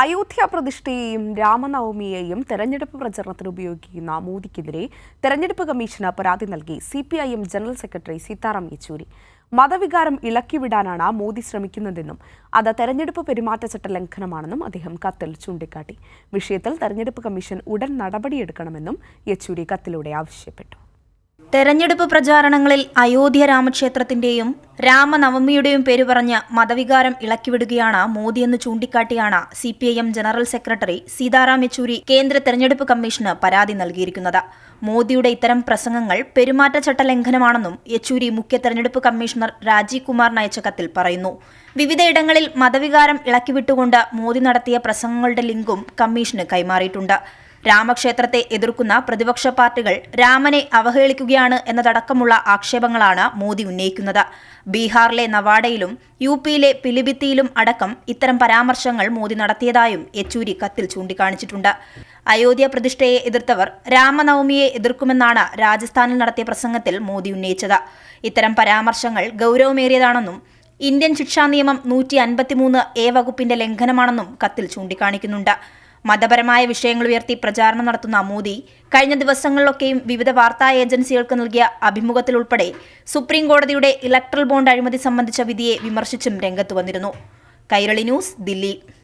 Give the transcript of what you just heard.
അയോധ്യ പ്രതിഷ്ഠയെയും രാമനവമിയെയും തെരഞ്ഞെടുപ്പ് പ്രചരണത്തിന് ഉപയോഗിക്കുന്ന മോദിക്കെതിരെ തെരഞ്ഞെടുപ്പ് കമ്മീഷന് പരാതി നൽകി C P I M general secretary Sitaram Yechury. മതവികാരം ഇളക്കിവിടാനാണ് മോദി ശ്രമിക്കുന്നതെന്നും അത് തെരഞ്ഞെടുപ്പ് പെരുമാറ്റച്ചട്ട ലംഘനമാണെന്നും അദ്ദേഹം കത്തിൽ ചൂണ്ടിക്കാട്ടി. വിഷയത്തിൽ തെരഞ്ഞെടുപ്പ് കമ്മീഷൻ ഉടൻ നടപടിയെടുക്കണമെന്നും യെച്ചൂരി കത്തിലൂടെ ആവശ്യപ്പെട്ടു. തെരഞ്ഞെടുപ്പ് പ്രചാരണങ്ങളിൽ അയോധ്യ രാമക്ഷേത്രത്തിന്റെയും രാമനവമിയുടെയും പേര് പറഞ്ഞ് മതവികാരം ഇളക്കിവിടുകയാണ് മോദിയെന്ന് ചൂണ്ടിക്കാട്ടിയാണ് C P I M general secretary Sitaram Yechury കേന്ദ്ര തെരഞ്ഞെടുപ്പ് കമ്മീഷന് പരാതി നൽകിയിരിക്കുന്നത്. മോദിയുടെ ഇത്തരം പ്രസംഗങ്ങൾ പെരുമാറ്റച്ചട്ട ലംഘനമാണെന്നും യെച്ചൂരി മുഖ്യ തെരഞ്ഞെടുപ്പ് കമ്മീഷണർ രാജീവ് കുമാറിന് അയച്ച കത്തിൽ പറയുന്നു. വിവിധയിടങ്ങളിൽ മതവികാരം ഇളക്കിവിട്ടുകൊണ്ട് മോദി നടത്തിയ പ്രസംഗങ്ങളുടെ ലിങ്കും കമ്മീഷന് കൈമാറിയിട്ടുണ്ട്. രാമക്ഷേത്രത്തെ എതിർക്കുന്ന പ്രതിപക്ഷ പാർട്ടികൾ രാമനെ അവഹേളിക്കുകയാണ് എന്നതടക്കമുള്ള ആക്ഷേപങ്ങളാണ് മോദി ഉന്നയിക്കുന്നത്. ബീഹാറിലെ നവാഡയിലും യു പിയിലെ പിലിഭിത്തിയിലും അടക്കം ഇത്തരം പരാമർശങ്ങൾ മോദി നടത്തിയതായും യെച്ചൂരി കത്തിൽ ചൂണ്ടിക്കാണിച്ചിട്ടുണ്ട്. അയോധ്യ പ്രതിഷ്ഠയെ എതിർത്തവർ രാമനവമിയെ എതിർക്കുമെന്നാണ് രാജസ്ഥാനിൽ നടത്തിയ പ്രസംഗത്തിൽ മോദി ഉന്നയിച്ചത്. ഇത്തരം പരാമർശങ്ങൾ ഗൗരവമേറിയതാണെന്നും ഇന്ത്യൻ ശിക്ഷാ നിയമം നൂറ്റി അൻപത്തിമൂന്ന് എ വകുപ്പിന്റെ ലംഘനമാണെന്നും കത്തിൽ ചൂണ്ടിക്കാണിക്കുന്നുണ്ട്. മതപരമായ വിഷയങ്ങൾ ഉയർത്തി പ്രചാരണം നടത്തുന്ന മോദി കഴിഞ്ഞ ദിവസങ്ങളിലൊക്കെയും വിവിധ വാർത്താ ഏജൻസികൾക്ക് നൽകിയ അഭിമുഖത്തിലുൾപ്പെടെ സുപ്രീം കോടതിയുടെ ഇലക്ട്രൽ ബോണ്ട് അഴിമതി സംബന്ധിച്ച വിധിയെ വിമർശിച്ചും രംഗത്ത് വന്നിരുന്നു. കൈരളി ന്യൂസ് ദില്ലി.